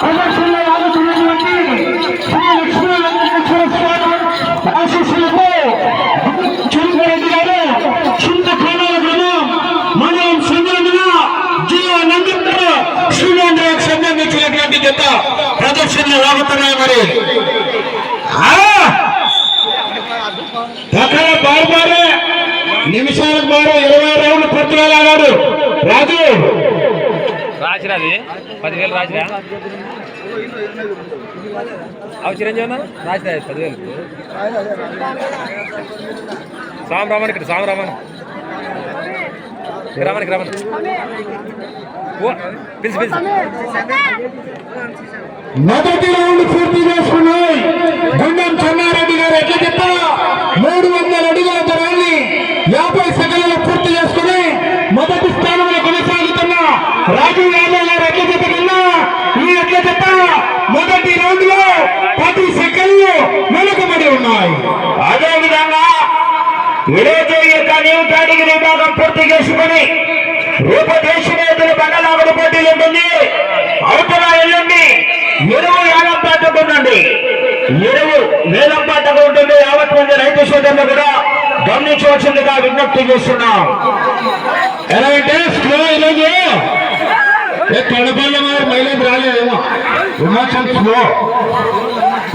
ప్రదర్శనలో ఆడుతున్నటువంటి శ్రీ లక్ష్మీ వెంకటేశ్వర స్వామి ఆశీస్సులతో చురుకురెడ్డి గారు చింత కాలాల గ్రామం మండలం సంగ్రమణ జిల్లా నందిపేట శ్రీరామరావుకు సంబంధించినటువంటి జత ప్రదర్శనలు ఆగుతున్నాయి మరి. ఆ! పక్కన బారు బారే నిమిషాలకు బారు ఇరవై రౌండ్లు పూర్తిగా లాగాడు. రాజు. రాసిరా అది? పదివేలు రాసిరా? అవి చిరంజీవి అది పదివేలు? సామ్ రామన్ ఇక్కడ సామ్ రామన్ ఇక్కడ ఓ పిలిచి పిలిచి. మొదటి రౌండ్ పూర్తి చేసుకున్నాయి. గుండం చెన్నారెడ్డి గారు ఎట్లా చెప్పా మూడు వందల అడుగుల దూరాన్ని యాభై సెకండ్లలో పూర్తి చేసుకుని మొదటి స్థానంలో కొనసాగుతున్న రాజీవ్ యాదవ్ గారు ఎట్లా చెప్పకుండా కన్నా ఎట్లా ఎట్ల మొదటి రౌండ్లో పది సెకండ్లు వెనుకబడి ఉన్నాయి. అదే విధంగా ఈరోజు యొక్క నీవు తాడికి విభాగం పూర్తి చేసుకుని రూపదేశనేతులు బండలాగుడు పోటీలు ఉంటుంది అవతల వెళ్ళండి ఎరువు యాగం పాటకుండండి ఎరువు వేలం పాటకు ఉంటుంది యావత్ మంది రైతు సోదరులు కూడా గమనించవలసిందిగా విజ్ఞప్తి చేస్తున్నాం. ఎలా అంటే స్లో ఈరోజు మరి మైలేజ్ రాలేదేమో. విమర్శం స్లో.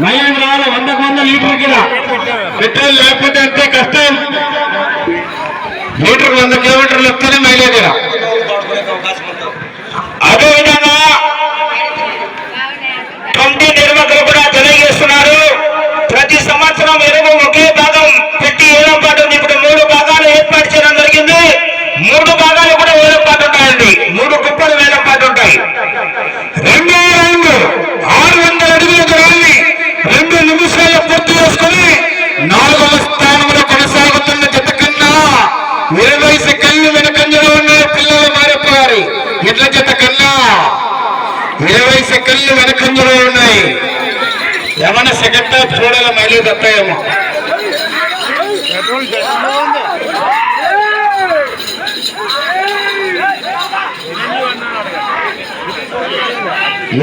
మైలేజ్ రాలే వందకు వంద లీటర్ కింద పెట్రోల్ లేకపోతే అంతే కష్టం లీటర్ వంద కిలోమీటర్లు వస్తేనే మైలేజ్ ఇరవై సెకండ్లు వెనకంజలో ఉన్నాయి. ఏమన్నా సెకండ్ టైప్ చూడాలి మైలేజ్ వస్తాయేమో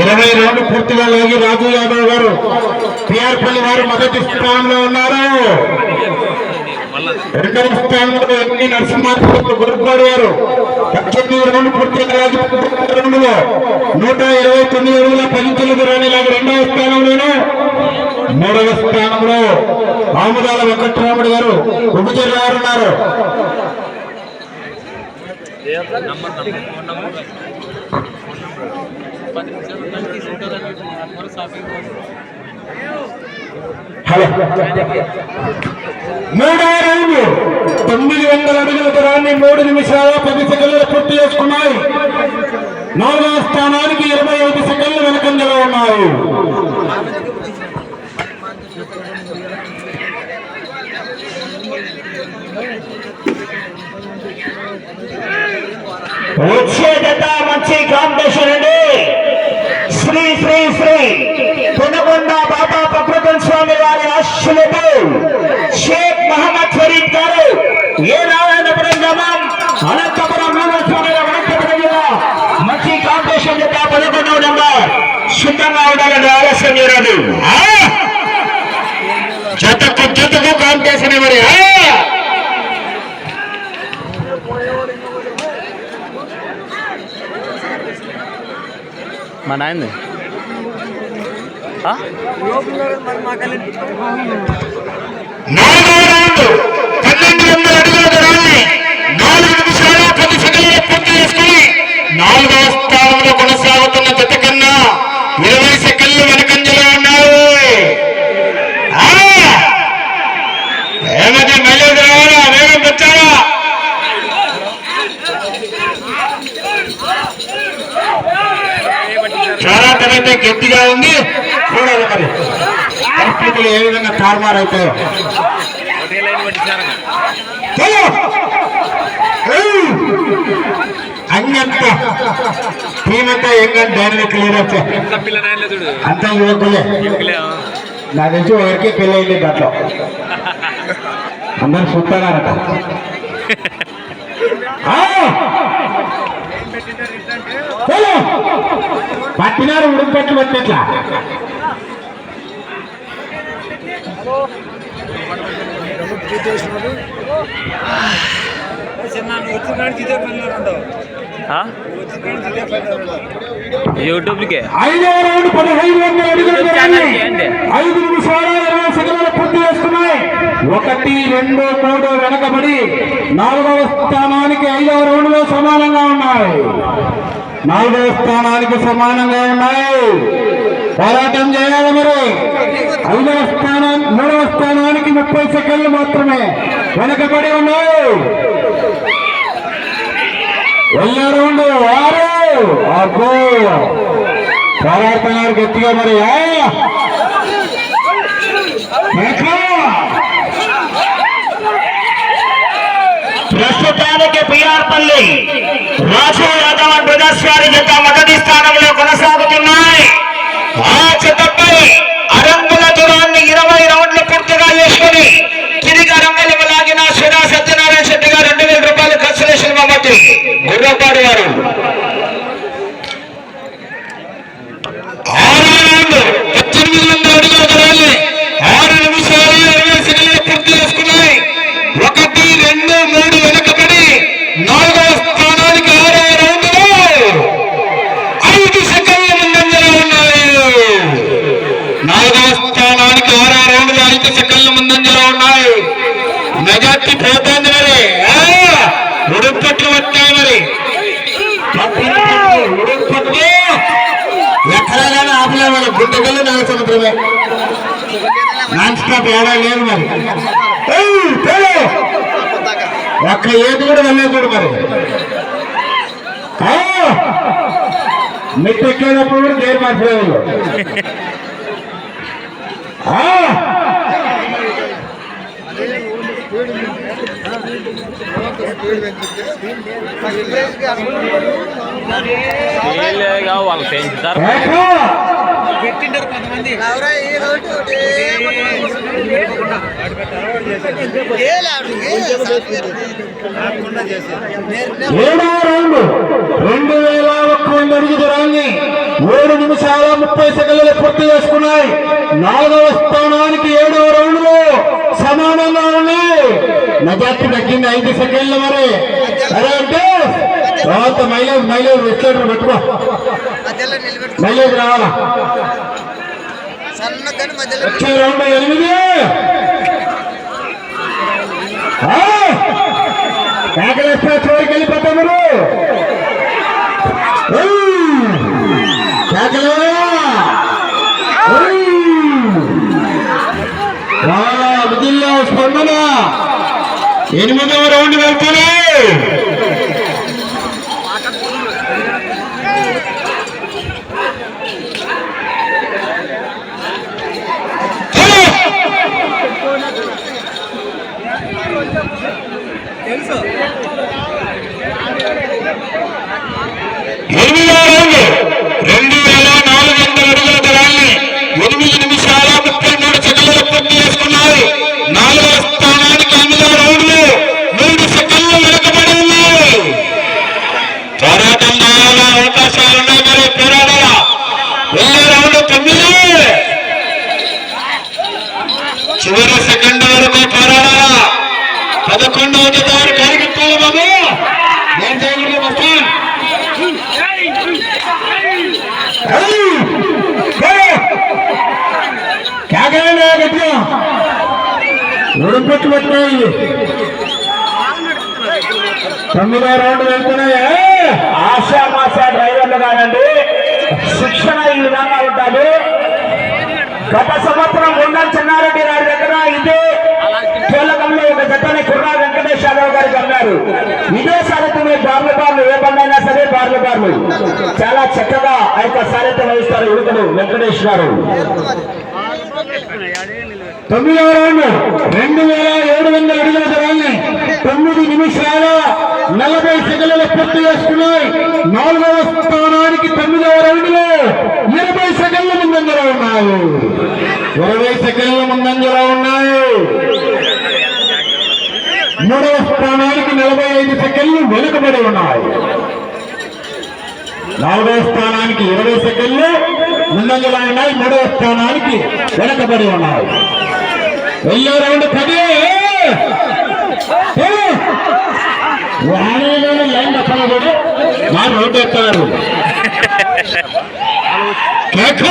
ఇరవై రెండు పూర్తిగా లాగి రాజు యాదవ్ గారు పిఆర్పల్లి వారు మొదటి స్థానంలో ఉన్నారు. రెండవ స్థానంలో ఎంపీ నరసింహారెడ్డి గురుపాడు వారు పద్దెనిమిది రెండు నూట ఇరవై తొమ్మిది అడుగుల పదించుల రానిలాగ రెండవ స్థానంలోను మూడవ స్థానంలో ఆముదాల వెంకట్రాముడు గారు ఉపచర్య గారు ఉన్నారు. హలో. మూడో రౌండ్. తొమ్మిది వందల అడుగుల దూరాన్ని మూడు నిమిషాల పది సెకండ్లు పూర్తి చేసుకున్నాయి. నాలుగవ స్థానానికి ఇరవై ఐదు సెకండ్లు వెనకంజలో ఉన్నాయి. వచ్చే మంచి కాంపిటీషన్ అండి శ్రీ శ్రీ శ్రీ కొనకొండ బాబా ప్రకృతం స్వామి వారి ఆశలతో షేక్ మహమ్మద్ ఫరీద్ గారు. నారాయణపురం గ్రామం? అనంతపురం స్వామి అనంతపురం జిల్లా మంచి కాంపిటీషన్ జత పదకొండవ నెంబర్. సిద్ధంగా ఉండాలని ఆలస్యం చేయరాదు! జతకు జతకు కాంపిటీషన్ ఆ! మా నాయనది? నాలుగో పన్నెండు వందల అడుగుల నాలుగు నిమిషాలు పది సెకండ్లు పూర్తి చేసుకుని నాలుగవ స్థానంలో కొనసాగుతున్న జత కన్నా ఇరవై సెకండ్లు వెనకంజలో ఉన్నారు. ఏమది మైలేజ్ రావాలా వేగం చాలా తర్వాత గట్టిగా ఉంది. చూడాలి మరి పరిస్థితులు ఏ విధంగా తారుమారు అవుతాయో పిల్ల నాయనలే చూడు. అంతా యువకులే. యువకులే ఆ. నా తెలిసి ఎవరికి పెళ్ళి అయింది దాంట్లో అందరు చూస్తారట పట్టినారు ఉడుపెట్లు పట్టినట్లా ఆ? యూట్యూబ్కి? ఐదో రౌండ్ పదహైదు వందల అడుగుల యూట్యూబ్ దూరాన్ని ఛానల్ చేయండి. ఐదు నిమిషాల ఇరవై సెకండ్లు పూర్తి చేసుకున్నాయి ఒకటి రెండు మూడు వెనకబడి నాలుగవ స్థానానికి ఐదవ రౌండ్లో సమానంగా ఉన్నాయి. నాలుగవ స్థానానికి సమానంగా ఉన్నాయి. పోరాటం చేయాలి మరి. ఐదవ స్థానం మూడవ సెకండ్లు మాత్రమే వెనకబడి ఉన్నాయి వెళ్ళే వారు అబ్బో పోరాడుతున్నారు గట్టిగా మరి ఆ! ఎట్లా? ప్రస్తుతానికి పిఆర్పల్లి రాజు యాదవ్ బ్రదర్స్ గారి యొక్క మొదటి స్థానంలో కొనసాగుతున్నాయి ఆ చిత్తపై అరంగుల దూరాన్ని ఇరవై రౌండ్లు పూర్తిగా చేసుకుని తిరిగి అరంగులు లాగిన సుధా సత్యనారాయణ శెట్టి గారు రెండు వేల రూపాయలు పార్టీ బాబతి గుర్రపాడు ఏడా లేదు మరి! ఒక్క ఏది కూడా వెళ్ళేది మరి! మెట్టు ఎక్కేటప్పుడు కూడా గేర్ మార్చలేదు వాళ్ళు పెంచుతారు. ఎక్కడ? ఏడవ రౌండ్ రెండు వేల ఒక్క వంద అడుగు దూరాన్ని మూడు నిమిషాల ముప్పై సెకండ్లు పూర్తి చేసుకున్నాయి. నాలుగవ స్థానానికి ఏడవ రౌండ్లో సమానంగా ఉన్నాయి మెజార్టీ తగ్గింది ఐదు సెకండ్లు మరి సరే అంటే తర్వాత మైలేజ్ మైలేజ్ వెస్టేటర్ పెట్టుకో. మధ్యలో నిలబెట్టుకో. మైలేజ్ రావాలా? వచ్చే రౌండ్ ఎనిమిది! కేకలేస్తా చివరికి వెళ్ళిపోతాం మీరు! కేకలే! స్పందన. ఎనిమిదవ రౌండ్ వెళ్తున్నాయి ఎనిమిదో రౌండ్ రెండు వేల నాలుగు వందల అడుగుల దళాన్ని ఎనిమిది నిమిషాల ముప్పై మూడు సెకండ్లు పూర్తి చేసుకున్నారు నాలుగవ స్థానానికి ఎనిమిదో రౌండ్లు మూడు సెకండ్లు వెనుకబడి ఉన్నాయి పోరాటం చేయాలా అవకాశాలు ఉన్నాయి మరి పోరాడాలా వెళ్ళే రౌండ్ తొమ్మిది చివరి సెకండ్ వరకు పోరాడాలా పదకొండవ జత వారు కలిగిస్తారు బాబు ఏం చేయకూడదు వస్తాను ఉడుపెట్టు పెట్టాయి తొమ్మిదో రౌండ్ వెళ్తున్నాయి. ఆశా మాసా డ్రైవర్లు కాదండి. శిక్షణ ఈ విధంగా ఉంటుంది గత సంవత్సరం ఉండల్ చెన్నారెడ్డి గారి దగ్గర ఇదే కీలకంలో ఒక జట్టని కుర్రా వెంకటేష్ యాదవ్ గారికి అన్నారు ఇదే సారథ్యమే బార్లు బార్లు ఏ బండైనా సరే బార్లు బార్లు. చాలా చక్కగా ఆ యొక్క సారథ్యం వహిస్తారు యువకుడు వెంకటేష్ గారు. తొమ్మిదవ రౌండ్ రెండు వేల ఏడు వందల అడుగుల దూరాన్ని తొమ్మిది నిమిషాల నలభై సెకండ్లలో పూర్తి చేసుకున్నాయి. నాలుగవ స్థానానికి తొమ్మిదవ రౌండ్లు ఇరవై సెకండ్ల ముందంజలో ఉన్నాయి. ఇరవై సెకండ్ల ముందంజలో ఉన్నాయి. మూడవ స్థానానికి నలభై ఐదు సెకండ్లు వెనుకబడి ఉన్నాయి. నాలుగవ స్థానానికి ఇరవై సెకండ్లు ముందంజలో ఉన్నాయి. మూడవ స్థానానికి వెనుకబడి ఉన్నాయి. వెళ్ళే రౌండ్ పది! వాడేగానే లైన్ తప్పన కూడా మా రోడ్డు ఎత్తారు కేక!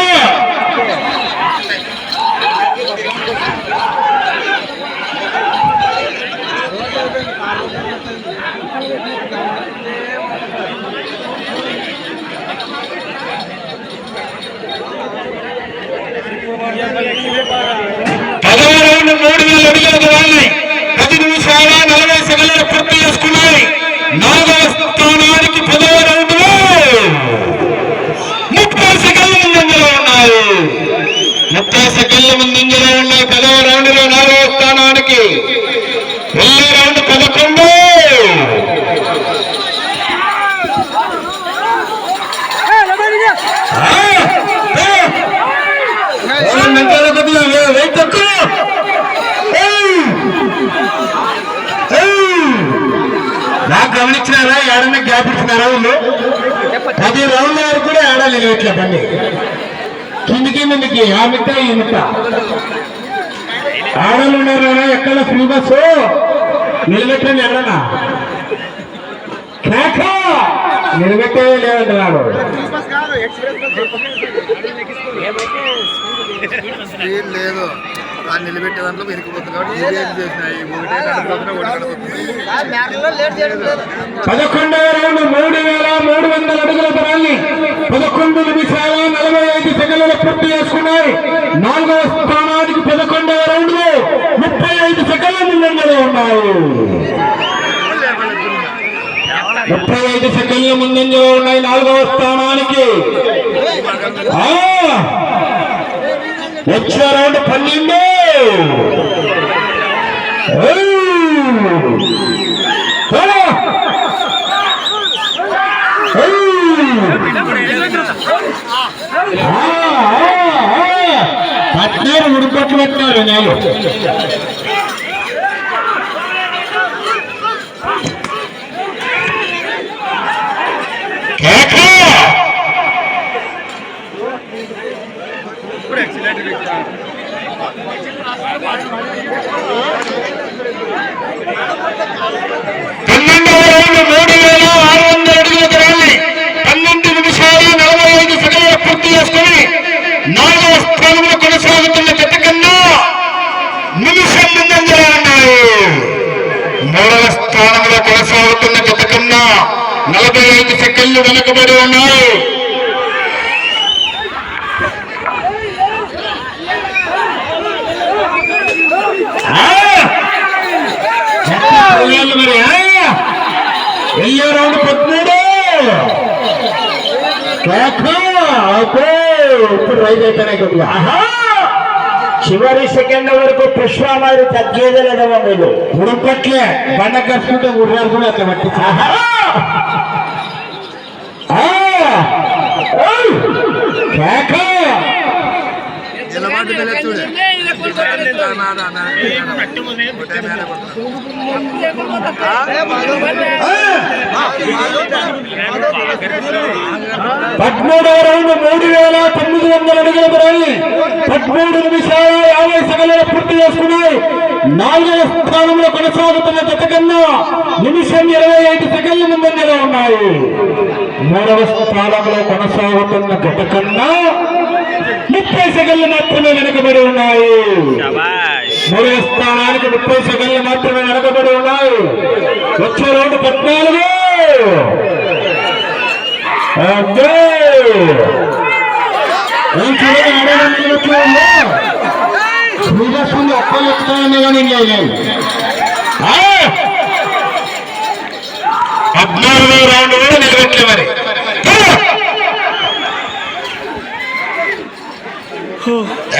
పదవ రౌండ్ నాలుగు వేల అడుగుల పది నిమిషాల నలభై సెకండ్లు పూర్తి చేసుకున్నాయి. నాలుగవ స్థానానికి పదవ రౌండ్ ముప్పై సెకండ్ల ముందంజలో ఉన్నాయి. ముప్పై సెకండ్ల ముందంజలో ఉన్నాయి. పదవ రౌండ్లో నాలుగవ స్థానానికి ఆడాలి ఇట్లా కిందికి ముందుకి ఆ మిట్ట ఈ మిట్ట. ఆడలు ఉన్నారా ఎక్కడ ఫ్రీ బస్సు? నిలబెట్టండి ఎడనా కేక! నిలబెట్టే లేదంటున్నాడు. స్పీడ్ లేదు. దాన్ని నిలబెట్టే దాంట్లో వెనుకపోతుంది కాబట్టి ఇది ఏం చేసినాయి. ఒకటే కనపడుతున్నా ఒకటి పదకొండవ రౌండ్ మూడు వేల మూడు వందల అడుగుల దూరాన్ని పదకొండు నిమిషాల నలభై ఐదు సెకండ్లు పూర్తి చేసుకున్నాయి. నాలుగవ స్థానానికి పదకొండవ రౌండ్లో ముప్పై ఐదు సెకండ్ల ముందంజలో ఉన్నాయి. ముప్పై ఐదు సెకండ్ల ముందంజలో ఉన్నాయి నాలుగవ స్థానానికి. వచ్చే రౌండ్ పన్నెండు ఏయ్! పోరా! పట్నారు నేను పన్నెండవ రౌండ్ మూడు వేల ఆరు వందల అడుగుల దూరాన్ని పన్నెండు నిమిషాలు నలభై ఐదు సెకండ్లు పూర్తి చేసుకుని నాలుగవ స్థానంలో కొనసాగుతున్న జత కన్నా నిమిషం ముందంజలో ఉన్నాయి మూడవ స్థానంలో కొనసాగుతున్న జత కన్నా నలభై ఐదు సెకండ్లు వెనుకబడి ఉన్నాయి ఆ! రౌండ్ పద్మూడు ఇప్పుడు రైతు అయితేనే కొద్దిగా ఆహా! చివరి సెకండ్ వరకు పుష్ప మరి తగ్గేదే లేదమ్మా మీరు. ఉడపట్లే బండ కట్టుకుంటే ఉర్రారు కూడా అట్లా పట్టి! కేక! పద్మూడవ రౌండ్ మూడు వేల తొమ్మిది వందల అడుగుల దూరాన్ని పద్మూడు నిమిషాల యాభై సెకండ్లు పూర్తి చేసుకున్నాయి. నాలుగవ స్థానంలో కొనసాగుతున్న జత కన్నా నిమిషం ఇరవై ఐదు సెకండ్ల ముందంజలో ఉన్నాయి. మూడవ స్థానంలో కొనసాగుతున్న జత కన్నా ముప్పై సెకండ్లు మాత్రమే వెనుకబడి ఉన్నాయి. మూడవ స్థానానికి ముప్పై సెకండ్లు మాత్రమే వెనుకబడి ఉన్నాయి. వచ్చే రౌండ్ పద్నాలుగు. ఎక్కుతాయని కానీ రౌండ్ కూడా నిలబెట్టలే మరి.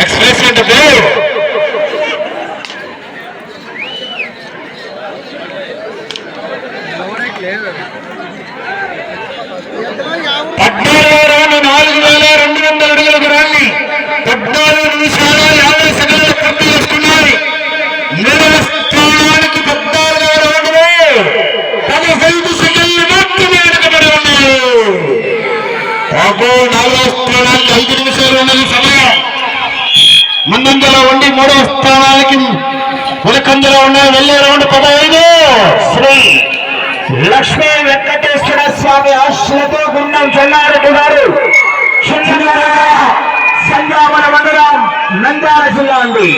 ఎక్స్ప్రెస్ అంటే పేరు పద్నాలుగో రౌండ్ నాలుగు వేల రెండు వందల అడుగుల దూరాన్ని పద్నాలుగు నిమిషాల యాభై సెకండ్లు పూర్తి చేసుకున్నారు ఐదు నిమిషాలు ఉన్నది సమయం. ముందంజలో ఉండి మూడవ స్థానానికి వెనుకంజలో ఉన్నాయి వెళ్ళే రౌండ్ పదహైదు. శ్రీ లక్ష్మీ వెంకటేశ్వర స్వామి ఆశలతో గుండం చెన్నారెడ్డి గారు. చిన్నగా సంగ్రామణ మండలం నంద్యాల జిల్లా అండి.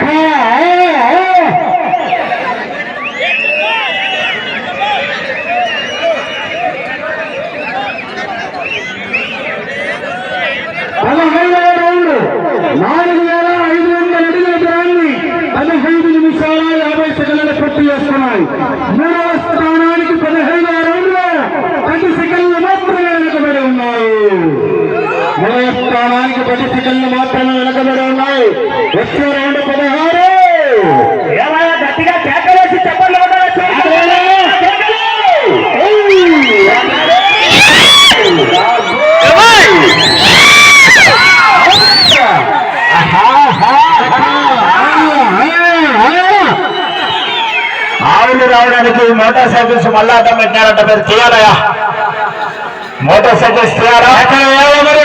khóa రావడానికి మోటార్ సైకిల్స్ మళ్ళా అడ్డం పెట్టినారంట మీరు తీయాలయా మోటార్ సైకిల్స్ తీయాలా? ఎక్కడ ఏవో మరి?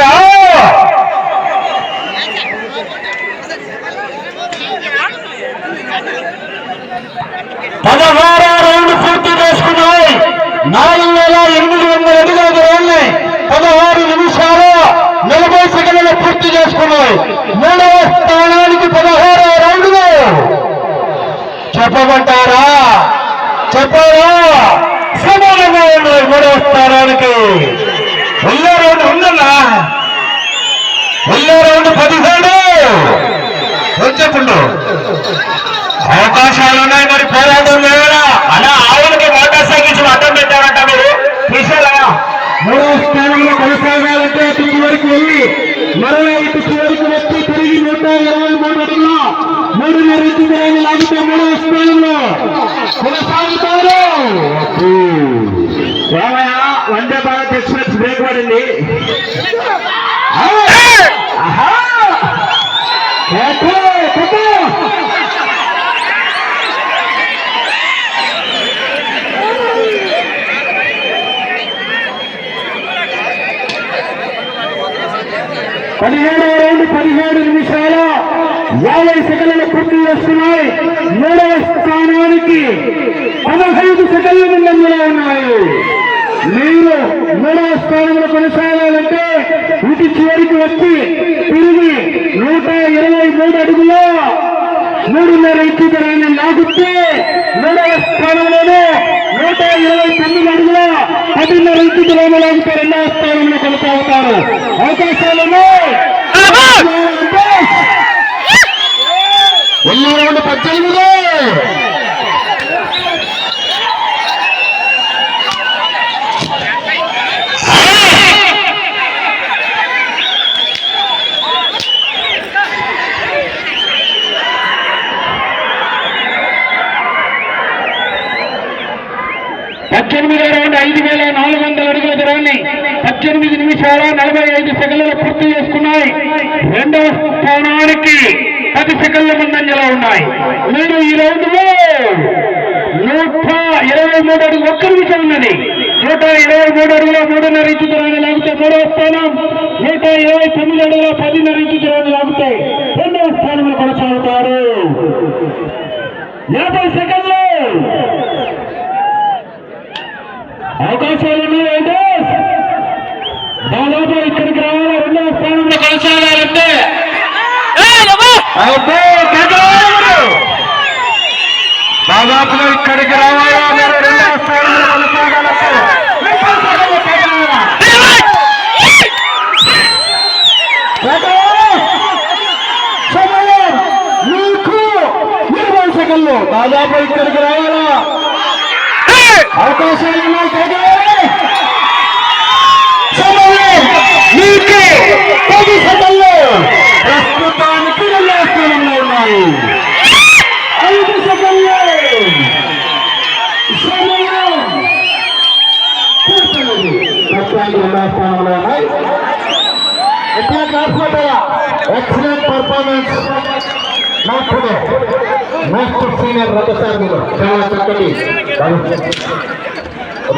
పదహారు రౌండ్ పూర్తి చేసుకున్నాయి. నాలుగు వేల ఎనిమిది వందల అడుగుల దూరాన్ని పదహారు నిమిషాలు నలభై సెకండ్లు పూర్తి చేసుకున్నాయి. మూడవ స్థానానికి పదహారు రౌండ్లు చెప్పమంటారా? చెప్పారా సమానంగా ఉన్నాయి మూడవ స్థానానికి వెళ్ళే రౌండ్ ఉందన్నా? వెళ్ళే రౌండ్ పదిహేడు. చెప్పండు. అవకాశాలు ఉన్నాయి మరి పోరాటం లేదా అలా ఆవులకి మోటార్ సైకిల్స్ అడ్డం పెట్టారంట మీరు. తీసేలా మూడవ స్థానంలో కొనసాగాలంటే తుది వరకు వెళ్ళి మరలా ఇటు వచ్చి తిరిగి నూట ఇరవై మూడు అడుగుల మూడున్నర ఇంచు దూరాన్ని లాగితే మూడవ స్థానంలో కొనసాగుతారు. ఏమయ్యా వందే భారత్ ఎక్స్ప్రెస్ బ్రేక్ పడింది. ఆహా! పదిహేడు రెండు పదిహేడు నిమిషాల యాభై సెకండ్లు పూర్తి చేస్తున్నాయి. మూడవ స్థానానికి పదహైదు సెకండ్ల ముందంలో ఉన్నాయి. మీరు మూడవ స్థానంలో కొనసాగాలంటే ఇటు చివరికి వచ్చి తిరిగి నూట ఇరవై మూడు అడుగులో మూడున్నర ఇంటి దూరాన్ని లాగితే మూడవ స్థానంలోనే నూట ఇరవై తొమ్మిది అడుగుల పదిన్నర ఇంటి దూరాన్ని లాగితే రెండవ స్థానంలో కొనసాగుతారు. అవకాశాలను వెళ్ళే రౌండ్ పద్దెనిమిది పద్దెనిమిదో రౌండ్ ఐదు వేల నాలుగు వందల అడుగుల దూరాన్ని పద్దెనిమిది నిమిషాల నలభై ఐదు సెకండ్లు పూర్తి చేసుకున్నాయి రెండవ స్థానానికి కళ్ళ సెకండ్ల ముందంజలో ఉన్నాయి. మీరు ఈ రౌండ్లో నూట ఇరవై మూడు అడుగు ఒక్క నిమిషం ఉన్నది. నూట ఇరవై మూడు అడుగుల మూడున్నర ఇంచు దూరాన్ని లాగితే మూడవ స్థానం నూట ఇరవై తొమ్మిది అడుగుల పదిన్నర ఇంచు దూరాన్ని లాగితే రెండవ స్థానంలో కొనసాగుతారు. యాభై సెకండ్ అవకాశాలు ఉన్నాయంటే దాదాపు ఇక్కడికి రావాలి రెండవ స్థానంలో కొనసాగాలంటే అయితే కేకలు. దాదాపుగా ఇక్కడికి రావాలా మీరు రెండవ స్థానంలో కొనసాగాలంటే ముప్పై సెకండ్లు కేకలు. కేకలు. సమయం మీకు ఇరవై సెకండ్లు దాదాపు ఇక్కడికి రావాలా అవకాశాలు ఉన్నాయి కదా సమయం మీకు పది సెకండ్లు ప్రస్తుతానికి రెండవ స్థానంలో ఉన్నాయి ఐదు సెకండ్లు సమయం పూర్తయింది. ప్రస్తుతానికి రెండవ స్థానంలో ఉన్నాయి ఎట్లా కాకపోతారా ఎక్సలెంట్ పర్ఫార్మెన్స్ నాకుడు నెక్స్ట్ సీనియర్ రథసారథులు చాలా చక్కటి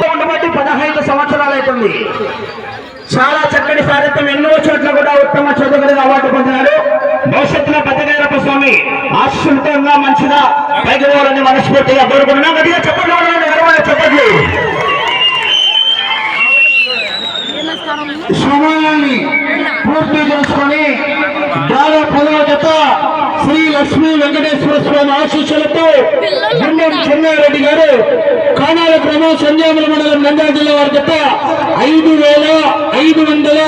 ఉండబట్టి పదహైదు సంవత్సరాలు అవుతుంది చాలా చక్కటి సారథ్యం ఎన్నో చోట్ల కూడా ఉత్తమ చదువుకుని అవార్డు పొందినారు భవిష్యత్తులో పెద్దగైరప్ప స్వామి ఆశుల్కంగా మంచిగా పైకి పోవాలని మనస్ఫూర్తిగా కోరుకుంటున్నాం. గట్టిగా చెప్పండి చెప్పండి. సమయాన్ని పూర్తి చేసుకొని దాదాపు పదవ లక్ష్మీ వెంకటేశ్వర స్వామి ఆశీస్సులతో గుండం చెన్నారెడ్డి గారు కానాల గ్రామం సంజామల మండలం నంద్యాల జిల్లా వారి జత ఐదు వేల ఐదు వందల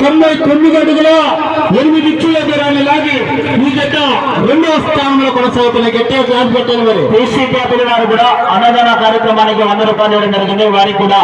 తొంభై తొమ్మిది అడుగుల ఎనిమిది ఇచ్చుల దూరాన్ని లాగి ఈ జత రెండవ స్థానంలో కొనసాగుతున్న గట్టిగా క్లాస్ పెట్టారు మరి టీసీ వారు కూడా అన్నదాన కార్యక్రమానికి వంద రూపాయలు ఇవ్వడం జరిగింది వారికి కూడా